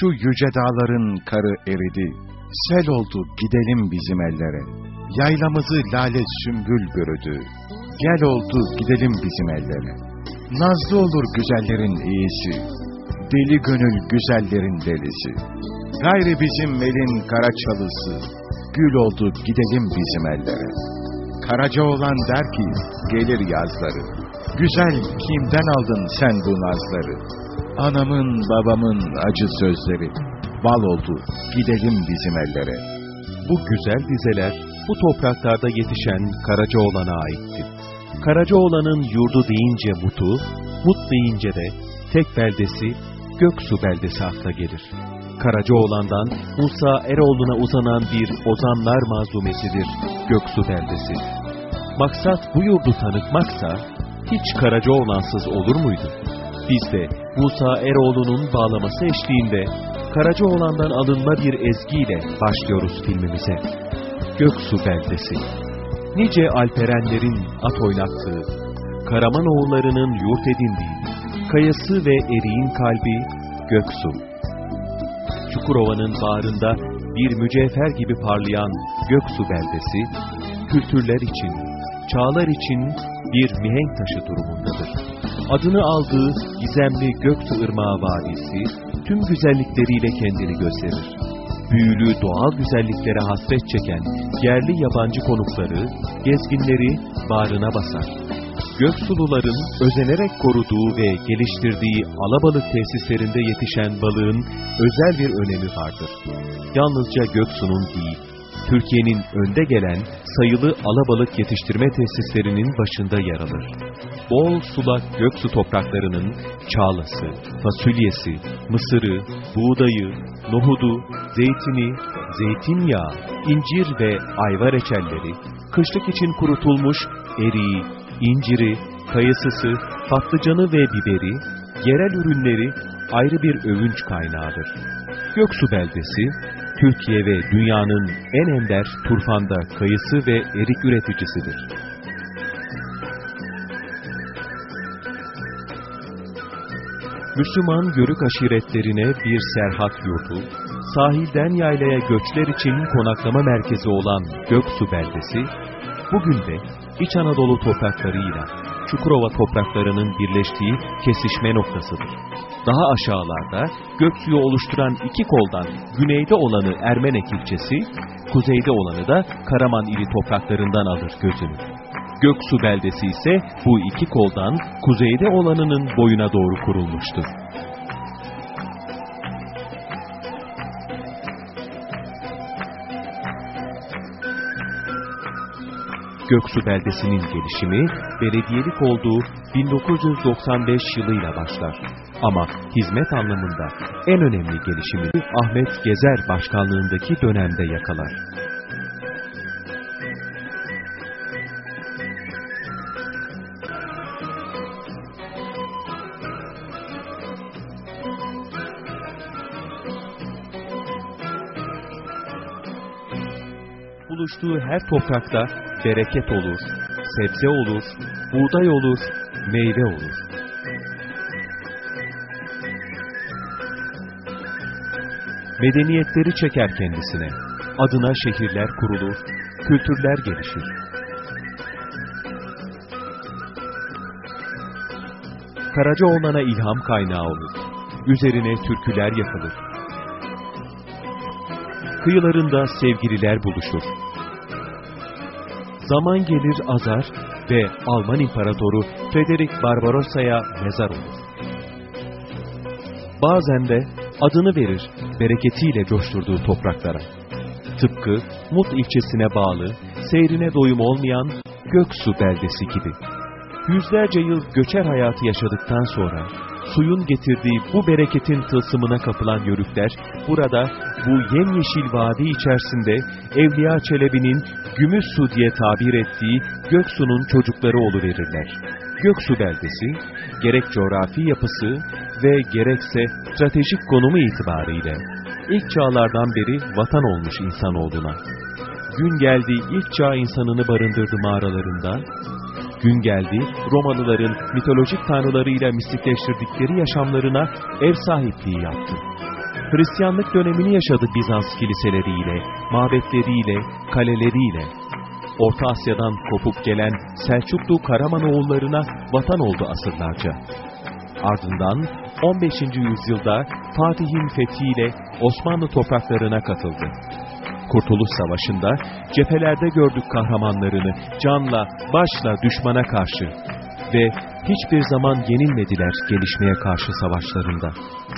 Şu yüce dağların karı eridi. Sel oldu gidelim bizim ellere. Yaylamızı lale sümbül bürüdü. Gel oldu gidelim bizim ellere. Nazlı olur güzellerin iyisi. Deli gönül güzellerin delisi. Gayrı bizim elin kara çalısı. Gül oldu gidelim bizim ellere. Karaca olan der ki gelir yazları. Güzel kimden aldın sen bu nazları? Anamın babamın acı sözleri. Bal oldu gidelim bizim ellere. Bu güzel dizeler bu topraklarda yetişen Karacaoğlan'a aitti. Karacaoğlan'ın yurdu deyince Mut'u, Mut deyince de tek beldesi Göksu beldesi akla gelir. Karacaoğlan'dan Musa Eroğlu'na uzanan bir ozanlar mazumesidir Göksu beldesi. Maksat bu yurdu tanıtmaksa hiç Karacaoğlansız olur muydu? Biz de Musa Eroğlu'nun bağlaması eşliğinde Karacaoğlan'dan alınma bir ezgiyle başlıyoruz filmimize. Göksu beldesi. Nice alperenlerin at oynattığı, Karamanoğullarının yurt edindiği, kayası ve eriğin kalbi Göksu. Çukurova'nın bağrında bir mücevher gibi parlayan Göksu beldesi, kültürler için, çağlar için bir mihenk taşı durumundadır. Adını aldığı gizemli Göksu Irmağı Vadisi, tüm güzellikleriyle kendini gösterir. Büyülü doğal güzelliklere hasret çeken yerli yabancı konukları, gezginleri bağrına basar. Göksuluların özenerek koruduğu ve geliştirdiği alabalık tesislerinde yetişen balığın özel bir önemi vardır. Yalnızca Göksu'nun değil, Türkiye'nin önde gelen sayılı alabalık yetiştirme tesislerinin başında yer alır. Bol sulak Göksu topraklarının çağlası, fasulyesi, mısırı, buğdayı, nohudu, zeytini, zeytinyağı, incir ve ayva reçelleri, kışlık için kurutulmuş eriği, inciri, kayısısı, patlıcanı ve biberi, yerel ürünleri ayrı bir övünç kaynağıdır. Göksu beldesi, Türkiye ve dünyanın en ender turfanda kayısı ve erik üreticisidir. Müslüman Görük aşiretlerine bir serhat yurdu, sahilden yaylaya göçler için konaklama merkezi olan Göksu beldesi, bugün de İç Anadolu topraklarıyla Çukurova topraklarının birleştiği kesişme noktasıdır. Daha aşağılarda Göksu'yu oluşturan iki koldan güneyde olanı Ermenek ilçesi, kuzeyde olanı da Karaman ili topraklarından alır gözünü. Göksu beldesi ise bu iki koldan kuzeyde olanının boyuna doğru kurulmuştur. Göksu beldesinin gelişimi belediyelik olduğu 1995 yılıyla başlar. Ama hizmet anlamında en önemli gelişimi Ahmet Gezer başkanlığındaki dönemde yakalar. buluştuğu her toprakta bereket olur, sebze olur, buğday olur, meyve olur. Medeniyetleri çeker kendisine, adına şehirler kurulur, kültürler gelişir. Karacaoğlan'a ilham kaynağı olur, üzerine türküler yapılır. Kıyılarında sevgililer buluşur. Zaman gelir azar ve Alman İmparatoru Frederick Barbarossa'ya mezar olur. Bazen de adını verir bereketiyle coşturduğu topraklara. Tıpkı Mut ilçesine bağlı, seyrine doyum olmayan Göksu beldesi gibi. Yüzlerce yıl göçer hayatı yaşadıktan sonra suyun getirdiği bu bereketin tılsımına kapılan yörükler burada bu yemyeşil vadi içerisinde Evliya Çelebi'nin Gümüş Su diye tabir ettiği Göksu'nun çocukları oluverirler. Göksu beldesi gerek coğrafi yapısı ve gerekse stratejik konumu itibariyle ilk çağlardan beri vatan olmuş insanoğluna. Gün geldi ilk çağ insanını barındırdı mağaralarında, Gün geldi, Romalıların mitolojik tanrılarıyla mistikleştirdikleri yaşamlarına ev sahipliği yaptı. Hristiyanlık dönemini yaşadı Bizans kiliseleriyle, mabetleriyle, kaleleriyle. Orta Asya'dan kopup gelen Selçuklu Karamanoğullarına vatan oldu asırlarca. Ardından 15. yüzyılda Fatih'in fethiyle Osmanlı topraklarına katıldı. Kurtuluş Savaşı'nda cephelerde gördük kahramanlarını canla, başla düşmana karşı ve hiçbir zaman yenilmediler gelişmeye karşı savaşlarında.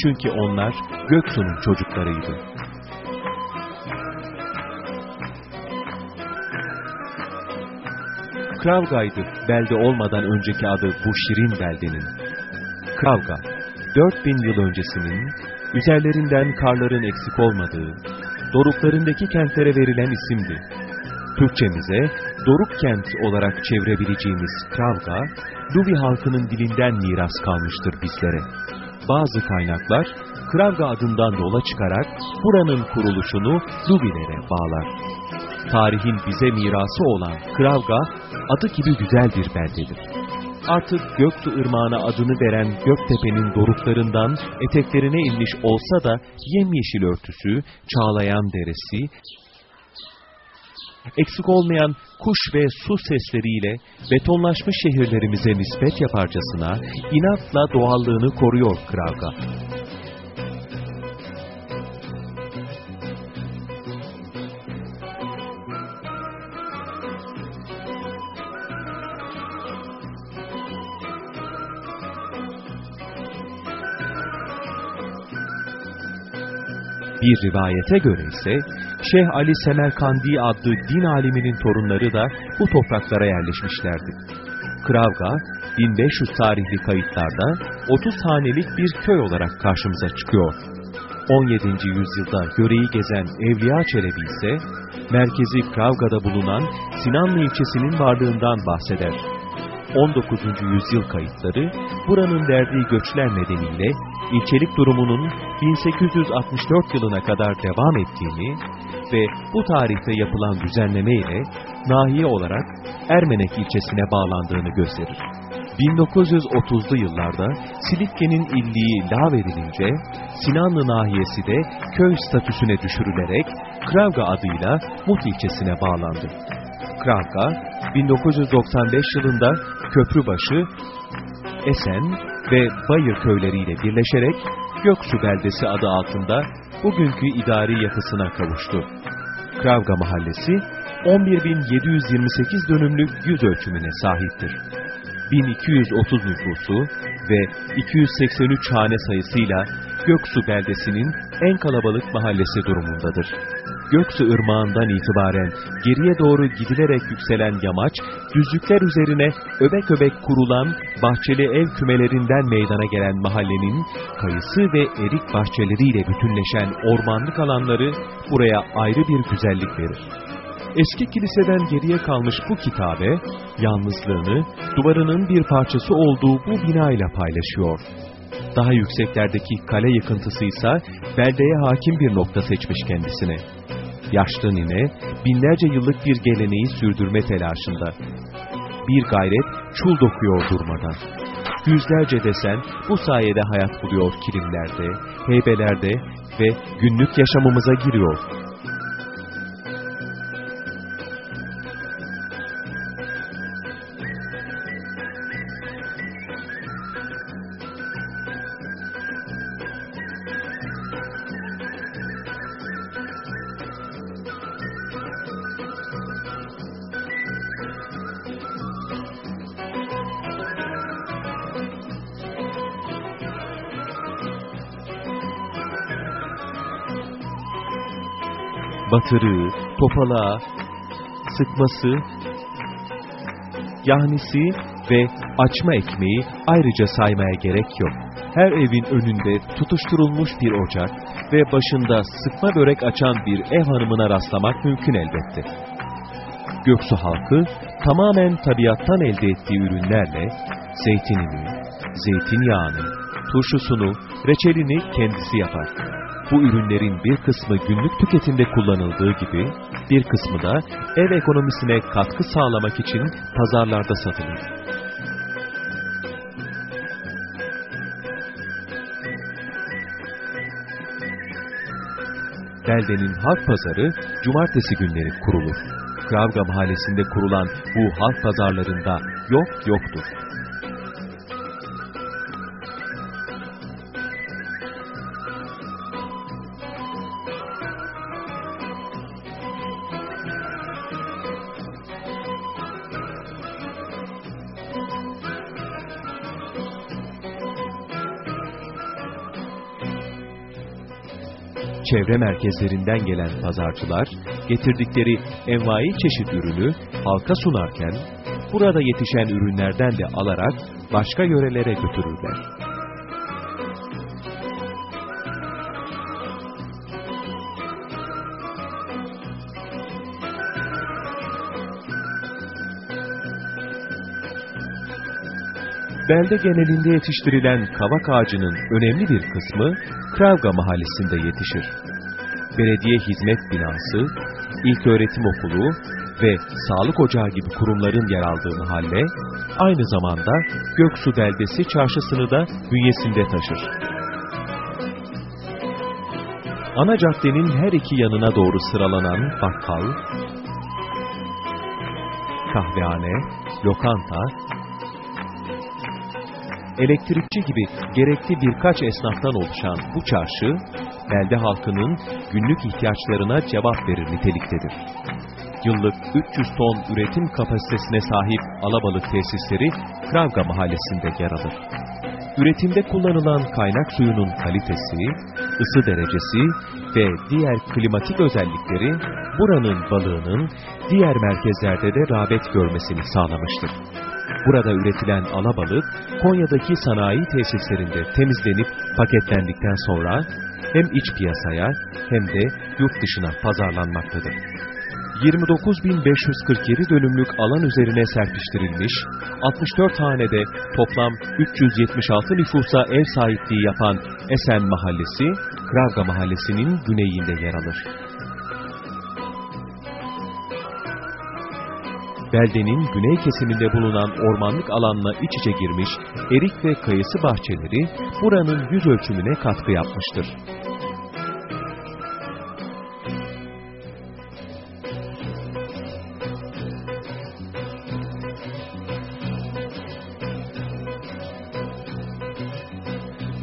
Çünkü onlar Göksu'nun çocuklarıydı. Kravga'ydı belde olmadan önceki adı bu şirin beldenin. Kravga, 4000 yıl öncesinin, üzerlerinden karların eksik olmadığı, doruklarındaki kentlere verilen isimdi. Türkçemize Doruk kent olarak çevirebileceğimiz Kravga, Luvi halkının dilinden miras kalmıştır bizlere. Bazı kaynaklar Kravga adından yola çıkarak buranın kuruluşunu Luvilere bağlar. Tarihin bize mirası olan Kravga adı gibi güzel bir beldedir. Artık Göksu Irmağı'na adını veren Göktepe'nin doruklarından eteklerine inmiş olsa da yemyeşil örtüsü, çağlayan deresi, eksik olmayan kuş ve su sesleriyle betonlaşmış şehirlerimize nispet yaparcasına inatla doğallığını koruyor Kravga. Bir rivayete göre ise Şeyh Ali Semerkandi adlı din aliminin torunları da bu topraklara yerleşmişlerdi. Kravga, 1500 tarihli kayıtlarda 30 hanelik bir köy olarak karşımıza çıkıyor. 17. yüzyılda göreyi gezen Evliya Çelebi ise, merkezi Kravga'da bulunan Sinanlı ilçesinin varlığından bahseder. 19. yüzyıl kayıtları, buranın verdiği göçler nedeniyle ilçelik durumunun 1864 yılına kadar devam ettiğini ve bu tarihte yapılan düzenleme ile nahiye olarak Ermenek ilçesine bağlandığını gösterir. 1930'lu yıllarda Silifke'nin illiği lağvedilince Sinanlı nahiyesi de köy statüsüne düşürülerek Kravga adıyla Mut ilçesine bağlandı. Kravga 1995 yılında Köprübaşı, Esen ve Bayır köyleriyle birleşerek Göksu beldesi adı altında bugünkü idari yapısına kavuştu. Kravga mahallesi 11.728 dönümlük yüz ölçümüne sahiptir. 1230 nüfusu ve 283 hane sayısıyla Göksu beldesinin en kalabalık mahallesi durumundadır. Göksu ırmağından itibaren geriye doğru gidilerek yükselen yamaç, düzlükler üzerine öbek öbek kurulan bahçeli ev kümelerinden meydana gelen mahallenin kayısı ve erik bahçeleriyle bütünleşen ormanlık alanları buraya ayrı bir güzellik verir. Eski kiliseden geriye kalmış bu kitabe, yalnızlığını duvarının bir parçası olduğu bu binayla paylaşıyor. Daha yükseklerdeki kale yıkıntısı ise beldeye hakim bir nokta seçmiş kendisine. Yaşlı nine binlerce yıllık bir geleneği sürdürme telaşında. Bir gayret çul dokuyor durmadan. Yüzlerce desen bu sayede hayat buluyor kilimlerde, heybelerde ve günlük yaşamımıza giriyor. Batırığı, topalağı, sıkması, yahnisi ve açma ekmeği ayrıca saymaya gerek yok. Her evin önünde tutuşturulmuş bir ocak ve başında sıkma börek açan bir ev hanımına rastlamak mümkün elbette. Göksu halkı tamamen tabiattan elde ettiği ürünlerle zeytinini, zeytinyağını, turşusunu, reçelini kendisi yapar. Bu ürünlerin bir kısmı günlük tüketimde kullanıldığı gibi bir kısmı da ev ekonomisine katkı sağlamak için pazarlarda satılır. Beldenin halk pazarı cumartesi günleri kurulur. Kravga mahallesinde kurulan bu halk pazarlarında yok yoktur. Çevre merkezlerinden gelen pazarcılar getirdikleri envai çeşit ürünü halka sunarken burada yetişen ürünlerden de alarak başka yörelere götürürler. Belde genelinde yetiştirilen kavak ağacının önemli bir kısmı Kravga mahallesinde yetişir. Belediye hizmet binası, ilköğretim okulu ve sağlık ocağı gibi kurumların yer aldığı mahalle, aynı zamanda Göksu Beldesi çarşısını da bünyesinde taşır. Ana caddenin her iki yanına doğru sıralanan bakkal, kahvehane, lokanta, elektrikçi gibi gerekli birkaç esnaftan oluşan bu çarşı, belde halkının günlük ihtiyaçlarına cevap verir niteliktedir. Yıllık 300 ton üretim kapasitesine sahip alabalık tesisleri Kravga mahallesinde yer alır. Üretimde kullanılan kaynak suyunun kalitesi, ısı derecesi ve diğer klimatik özellikleri buranın balığının diğer merkezlerde de rağbet görmesini sağlamıştır. Burada üretilen alabalık Konya'daki sanayi tesislerinde temizlenip paketlendikten sonra hem iç piyasaya hem de yurt dışına pazarlanmaktadır. 29.547 dönümlük alan üzerine serpiştirilmiş, 64 hanede toplam 376 nüfusa ev sahipliği yapan Esen Mahallesi, Kravga Mahallesi'nin güneyinde yer alır. Beldenin güney kesiminde bulunan ormanlık alanla iç içe girmiş erik ve kayısı bahçeleri buranın yüz ölçümüne katkı yapmıştır.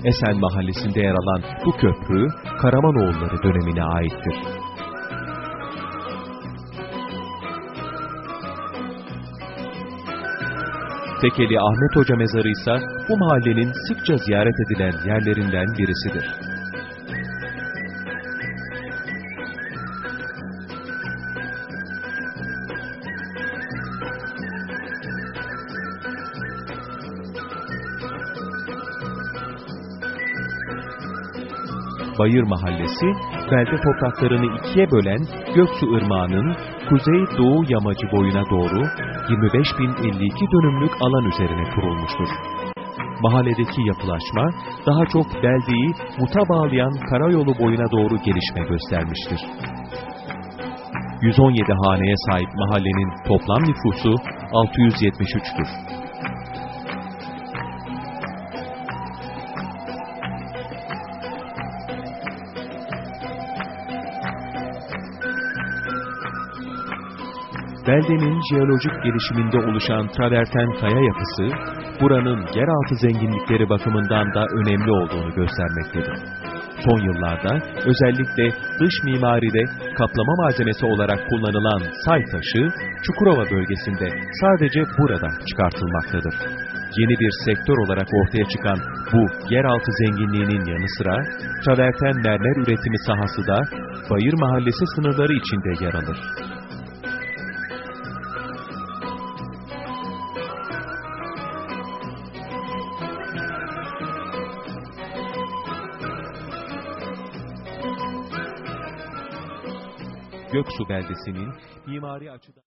Esen mahallesinde yer alan bu köprü Karamanoğulları dönemine aittir. Tekeli Ahmet Hoca mezarı ise bu mahallenin sıkça ziyaret edilen yerlerinden birisidir. Bayır Mahallesi, belde topraklarını ikiye bölen Göksu Irmağı'nın kuzey-doğu yamacı boyuna doğru 25.052 dönümlük alan üzerine kurulmuştur. Mahalledeki yapılaşma daha çok beldeyi muta bağlayan karayolu boyuna doğru gelişme göstermiştir. 117 haneye sahip mahallenin toplam nüfusu 673'tür. Beldenin jeolojik gelişiminde oluşan traverten kaya yapısı, buranın yeraltı zenginlikleri bakımından da önemli olduğunu göstermektedir. Son yıllarda özellikle dış mimaride kaplama malzemesi olarak kullanılan say taşı, Çukurova bölgesinde sadece burada çıkartılmaktadır. Yeni bir sektör olarak ortaya çıkan bu yeraltı zenginliğinin yanı sıra, traverten mermer üretimi sahası da Bayır Mahallesi sınırları içinde yer alır. Göksu beldesinin mimari açıdan